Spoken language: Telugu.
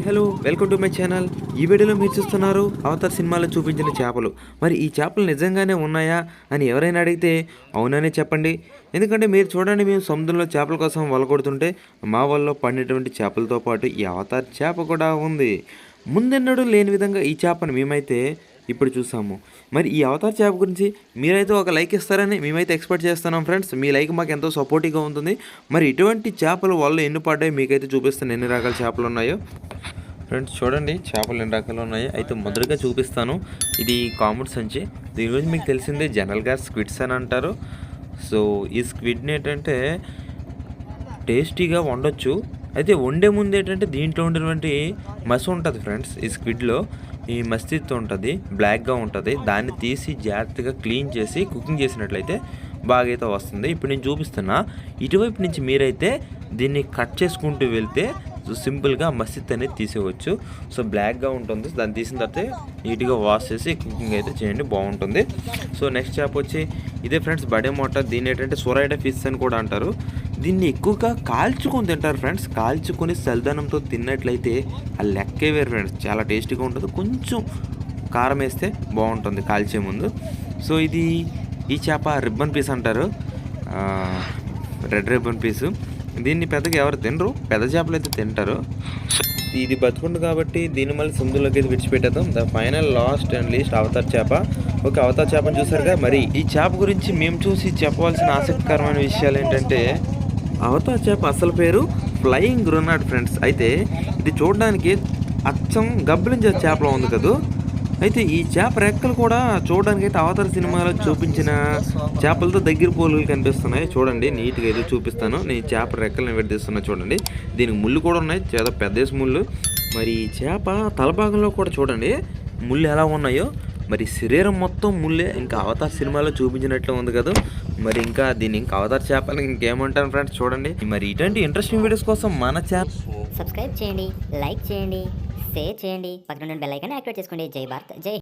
Hello welcome to my channel. ఈ వీడియోలో మీరు చూస్తున్నారు అవతార్ సినిమాలో చూపించిన చేపలు. మరి ఈ చేపలు నిజంగానే ఉన్నాయా అని ఎవరైనా అడిగితే అవుననే చెప్పండి. ఎందుకంటే మీరు చూడండి మేము సముద్రంలో చేపల కోసం వల కొడుతుంటే మా వల్ల పడినటువంటి చేపలతో పాటు ఈ అవతార్ చేప కూడా ఉంది. ముందెన్నడూ లేని విధంగా ఈ చేపను మేమైతే ఇప్పుడు చూసాము. మరి ఈ అవతార్ చేప గురించి మీరైతే ఒక లైక్ ఇస్తారని మేమైతే ఎక్స్పెక్ట్ చేస్తున్నాం ఫ్రెండ్స్. మీ లైక్ మాకు ఎంతో సపోర్టివ్గా ఉంటుంది. మరి ఇటువంటి చేపలు వాళ్ళు ఎన్ని పడ్డాయి మీకైతే చూపిస్తాను. ఎన్ని రకాల చేపలు ఉన్నాయో. ఫ్రెండ్స్ చూడండి. చేపలు ఎన్ని రకాలు ఉన్నాయి. అయితే మొదటగా చూపిస్తాను. ఇది కామెడ్ సంచి. దీని గురించి మీకు తెలిసిందే జనరల్గా స్క్విడ్స్ అని అంటారు. సో ఈ స్క్విడ్ని ఏంటంటే టేస్టీగా వండొచ్చు. అయితే వండే ముందు ఏంటంటే దీంట్లో ఉండేటువంటి మసి ఉంటుంది ఫ్రెండ్స్ ఈ స్క్విడ్లో. ఈ మస్తిత్ ఉంటుంది బ్లాక్గా ఉంటుంది. దాన్ని తీసి జాగ్రత్తగా క్లీన్ చేసి కుకింగ్ చేసినట్లయితే బాగా అయితే వస్తుంది. ఇప్పుడు నేను చూపిస్తున్నా. ఇటువైపు నుంచి మీరైతే దీన్ని కట్ చేసుకుంటూ వెళ్తే సింపుల్గా మస్జిద్ అనేది తీసేయవచ్చు. సో బ్లాక్గా ఉంటుంది. దాన్ని తీసిన తర్వాత నీట్గా వాష్ చేసి కుకింగ్ అయితే చేయండి బాగుంటుంది. సో నెక్స్ట్ చేప వచ్చి ఇదే ఫ్రెండ్స్ బడే మోట దీన్ని ఏంటంటే సొరైడ ఫిష్ అని కూడా అంటారు. దీన్ని ఎక్కువగా కాల్చుకొని తింటారు ఫ్రెండ్స్ కాల్చుకొని చల్దనంతో తిన్నట్లయితే ఆ లెక్కే వేరు ఫ్రెండ్స్ చాలా టేస్టీగా ఉంటుంది. కొంచెం కారం వేస్తే బాగుంటుంది కాల్చే ముందు. సో ఇది ఈ చేప రిబ్బన్ పీస్ అంటారు. రెడ్ రిబ్బన్ పీసు దీన్ని పెద్దగా ఎవరు తినరు. పెద్ద చేపలు అయితే తింటారు. ఇది బతుకుండు కాబట్టి దీన్ని మళ్ళీ సుందులోకి అయితే విడిచిపెట్టేద్దాం. The final last and least Avatar చేప. ఓకే అవతార్ చేపను చూసారుగా మరి. ఈ చేప గురించి మేము చూసి చెప్పవలసిన ఆసక్తికరమైన విషయాలు ఏంటంటే అవతా చేప అసలు పేరు ఫ్లయింగ్ గ్రోనాడ్ ఫ్రెండ్స్. అయితే ఇది చూడడానికి అచ్చం గబ్బలించే చేపలో ఉంది కదా? అయితే ఈ చేప రెక్కలు కూడా చూడడానికి అయితే అవతార సినిమాలో చూపించిన చేపలతో దగ్గర పోలుగులు కనిపిస్తున్నాయి. చూడండి నీట్గా అయితే చూపిస్తాను. నేను చేప రెక్కలను విడదీస్తున్నా చూడండి. దీనికి ముళ్ళు కూడా ఉన్నాయి. చాలా పెద్ద ముళ్ళు. మరి ఈ చేప తలభాగంలో కూడా చూడండి ముళ్ళు ఎలా ఉన్నాయో. మరి శరీరం మొత్తం ముళ్ళే. ఇంకా అవతార్ సినిమాలో చూపించినట్లు ఉంది కదా. మరి ఇంకా దీన్ని ఇంకా అవతార్ చేపలు ఇంకేమంటాను ఫ్రెండ్స్ చూడండి. మరి ఇటువంటి ఇంట్రెస్టింగ్ వీడియోస్ కోసం మన ఛానల్ సబ్స్క్రైబ్ చేయండి లైక్ చేయండి షేర్ చేయండి. పక్కన బెల్ ఐకాన్ యాక్టివేట్ చేసుకోండి. జై భారత్ జై